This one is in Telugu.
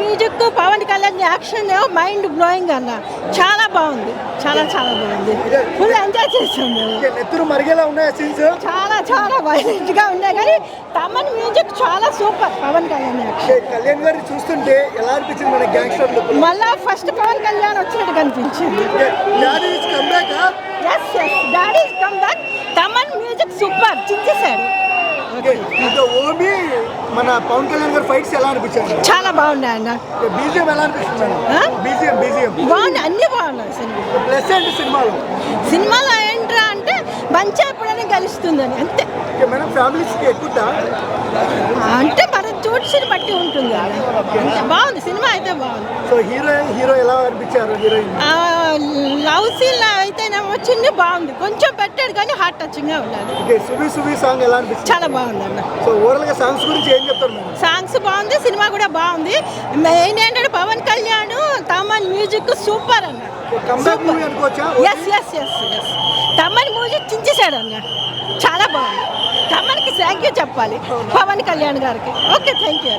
Music Pawan Kalyan action mind blowing అన్న. చాలా బాగుంది. చాలా చాలా బాగుంది. ఫుల్ ఎంజాయ్ చేసాం నెత్తురు మరిగేలా ఉన్నాయా సీన్స్ చాలా చాలా వైలెంట్గా ఉన్నాయి కానీ తమన్ మ్యూజిక్ చాలా సూపర్ పవన్ కళ్యాణ్ యాక్షన్. కళ్యాణ్ గారిని చూస్తుంటే ఎలా అనిపించింది మన గ్యాంగ్స్టర్ లుక్? మళ్ళా ఫస్ట్ పవన్ కళ్యాణ్ వచ్చినట్టు కనిపించింది. Daddy is come back yes yes daddy come back Thaman music super. చించేశాడు. Okay ఇంకా ఓమి మన పవన్ కళ్యాణ్ గారి ఫైట్స్ ఎలా అనిపించారు చాలా బాగున్నాయి అన్న. బీజిఎం ఎలా అనిపిస్తుంది? BGM BGM. బాగున్నాయి అన్ని బాగున్నాయి సినిమా. ప్లస్ ఏంటి సినిమాలో? సినిమాలో ఏంట్రా అంటే మంచి ఎప్పుడైనా గెలుస్తుందని అంతే. మేడం ఫ్యామిలీస్కి ఎక్కువ అంటే మనం చూడ్సిని బట్టి ఉంటుంది. బాగుంది సినిమా అయితే బాగుంది. సో హీరో హీరో ఎలా అనిపించారు హీరోయిన్? లవ్ సీన్ అయితేనేమో చిన్న బాగుంది. కొంచెం పెట్టాడు కానీ హార్ట్ టచింగ్గా ఉన్నది ఓకే సువి సువి సాంగ్ ఎలా అనిపించింది? చాలా బాగుంది అన్న. సో ఓవరాల్గా సాంగ్స్ గురించి ఏం చెప్తారు సాంగ్స్ బాగుంది సినిమా కూడా బాగుంది. మెయిన్ ఏంటంటే పవన్ కళ్యాణ్ తమన్ మ్యూజిక్ సూపర్ అన్న. మూవీ అనుకోవచ్చా? Yes yes yes yes Thaman music చించేశాడు అన్న. చాలా బాగుంది. థ్యాంక్ యూ చెప్పాలి పవన్ కళ్యాణ్ గారికి. Okay thank you